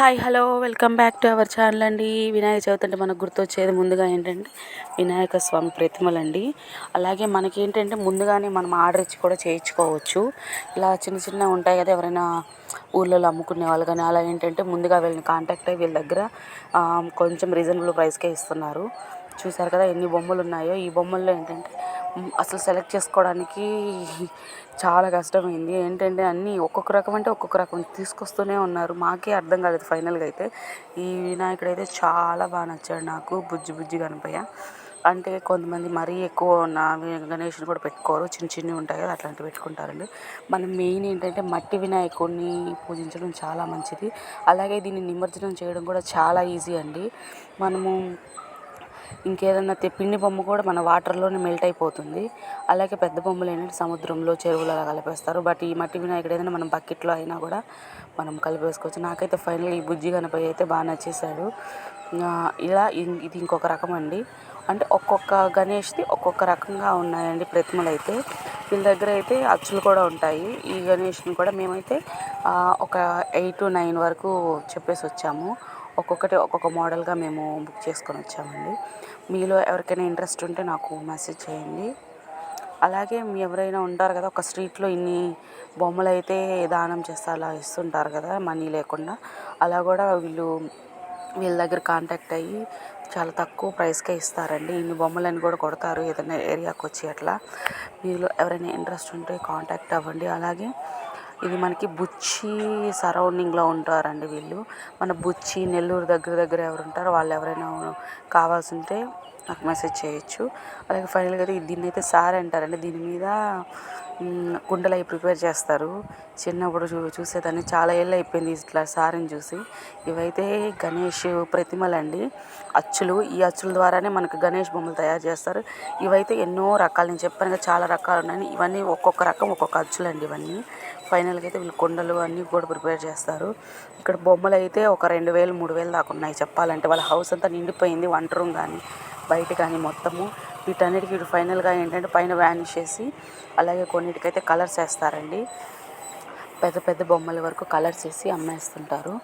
Hi hello welcome back to our channel అండి. వినాయక చవితి అంటే మనకు గుర్తొచ్చేది ముందుగా ఏంటంటే వినాయక స్వామి ప్రతిమలండి. అలాగే మనకి ఏంటంటే ముందుగానే మనం ఆర్డర్ ఇచ్చి కూడా చేయించుకోవచ్చు. ఇలా చిన్న చిన్న ఉంటాయి కదా ఎవరైనా ఊళ్ళలో అమ్ముకునే వాళ్ళు కానీ అలా ఏంటంటే ముందుగా వీళ్ళని కాంటాక్ట్ అయ్యి వీళ్ళ దగ్గర కొంచెం రీజనబుల్ ప్రైస్కే ఇస్తున్నారు. చూసారు కదా ఎన్ని బొమ్మలు ఉన్నాయో ఈ బొమ్మల్లో ఏంటంటే అసలు సెలెక్ట్ చేసుకోవడానికి చాలా కష్టమైంది. ఏంటంటే అన్నీ ఒక్కొక్క రకం అంటే ఒక్కొక్క రకం తీసుకొస్తూనే ఉన్నారు. మాకే అర్థం కాలేదు ఫైనల్గా అయితే. ఈ వినాయకుడు అయితే చాలా బాగా నచ్చాడు నాకు బుజ్జి బుజ్జి కనిపోయా అంటే కొంతమంది మరీ ఎక్కువ ఉన్న గణేష్ని కూడా పెట్టుకోరు. చిన్న చిన్నవి ఉంటాయి కదా అట్లాంటివి పెట్టుకుంటారండి. మనం మెయిన్ ఏంటంటే మట్టి వినాయకుడిని పూజించడం చాలా మంచిది. అలాగే దీన్ని నిమజ్జనం చేయడం కూడా చాలా ఈజీ అండి. మనము ఇంకేదన్నా పిండి బొమ్మ కూడా మన వాటర్లోనే మెల్ట్ అయిపోతుంది. అలాగే పెద్ద బొమ్మలు ఏంటంటే సముద్రంలో చెరువులో కలిపేస్తారు. బట్ ఈ మట్టి వినాయకుడు ఏదైనా మనం బకెట్లో అయినా కూడా మనం కలిపేసుకోవచ్చు. నాకైతే ఫైనల్ ఈ బుజ్జి గణపతి అయితే బాగా నచ్చేసాడు ఇలా ఇది ఇంకొక రకం అండి. అంటే ఒక్కొక్క గణేష్ది ఒక్కొక్క రకంగా ఉన్నాయండి ప్రతిమలు అయితే వీళ్ళ దగ్గర అయితే అచ్చులు కూడా ఉంటాయి. ఈ గణేష్ని కూడా మేమైతే ఒక ఎయిట్ టు నైన్ వరకు చెప్పేసి వచ్చాము ఒక్కొక్కటి ఒక్కొక్క మోడల్గా మేము బుక్ చేసుకొని వచ్చామండి. మీలో ఎవరికైనా ఇంట్రెస్ట్ ఉంటే నాకు మెసేజ్ చేయండి. అలాగే మీ ఎవరైనా ఉంటారు కదా ఒక స్ట్రీట్లో ఇన్ని బొమ్మలు అయితే దానం చేస్తే అలా ఇస్తుంటారు కదా మనీ లేకుండా. అలా కూడా వీళ్ళు వీళ్ళ దగ్గర కాంటాక్ట్ అయ్యి చాలా తక్కువ ప్రైస్కే ఇస్తారండి. ఇన్ని బొమ్మలని కూడా కొడతారు ఏదైనా ఏరియాకి వచ్చి అట్లా. మీలో ఎవరైనా ఇంట్రెస్ట్ ఉంటే కాంటాక్ట్ అవ్వండి. అలాగే ఇది మనకి బుచ్చి సరౌండింగ్లో ఉంటారండి వీళ్ళు. మన బుచ్చి నెల్లూరు దగ్గర దగ్గర ఎవరు ఉంటారో వాళ్ళు ఎవరైనా కావాల్సి ఉంటే నాకు మెసేజ్ చేయొచ్చు. అలాగే ఫైనల్గా దీన్ని అయితే సార్ అంటారండి. దీని మీద కుండలు అవి ప్రిపేర్ చేస్తారు. చిన్నప్పుడు చూ చూసేదాన్ని. చాలా ఏళ్ళు అయిపోయింది ఇట్లా సారిని చూసి. ఇవైతే గణేష్ ప్రతిమలండి. అచ్చులు ఈ అచ్చుల ద్వారానే మనకు గణేష్ బొమ్మలు తయారు చేస్తారు. ఇవైతే ఎన్నో రకాలు. నేను చెప్పాను చాలా రకాలు ఉన్నాయి ఇవన్నీ ఒక్కొక్క రకం ఒక్కొక్క అచ్చులండి ఇవన్నీ. ఫైనల్గా అయితే వీళ్ళు కుండలు అన్నీ కూడా ప్రిపేర్ చేస్తారు. ఇక్కడ బొమ్మలు అయితే ఒక రెండు వేలు మూడు వేలు దాకా ఉన్నాయి చెప్పాలంటే. వాళ్ళ హౌస్ అంతా నిండిపోయింది వంట రూమ్ కానీ బయట కానీ మొత్తము వీటన్నిటికీ ఫైనల్గా ఏంటంటే పైన వ్యానిష్ చేసి అలాగే కొన్నిటికైతే కలర్స్ వేస్తారండి. పెద్ద పెద్ద బొమ్మల వరకు కలర్స్ వేసి అమ్మేస్తుంటారు.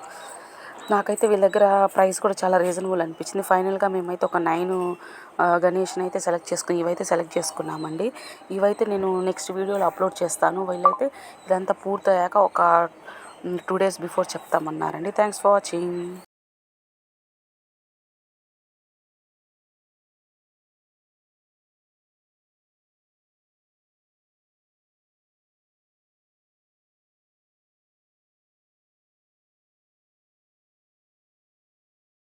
నాకైతే వీళ్ళ దగ్గర ప్రైస్ కూడా చాలా రీజనబుల్ అనిపించింది. ఫైనల్గా మేమైతే ఒక నైన్ గణేష్ని అయితే సెలెక్ట్ చేసుకుని ఇవైతే సెలెక్ట్ చేసుకున్నామండి. ఇవైతే నేను నెక్స్ట్ వీడియోలో అప్లోడ్ చేస్తాను. వీళ్ళైతే ఇదంతా పూర్తయ్యాక ఒక two days before చెప్తామన్నారండి. Thanks for watching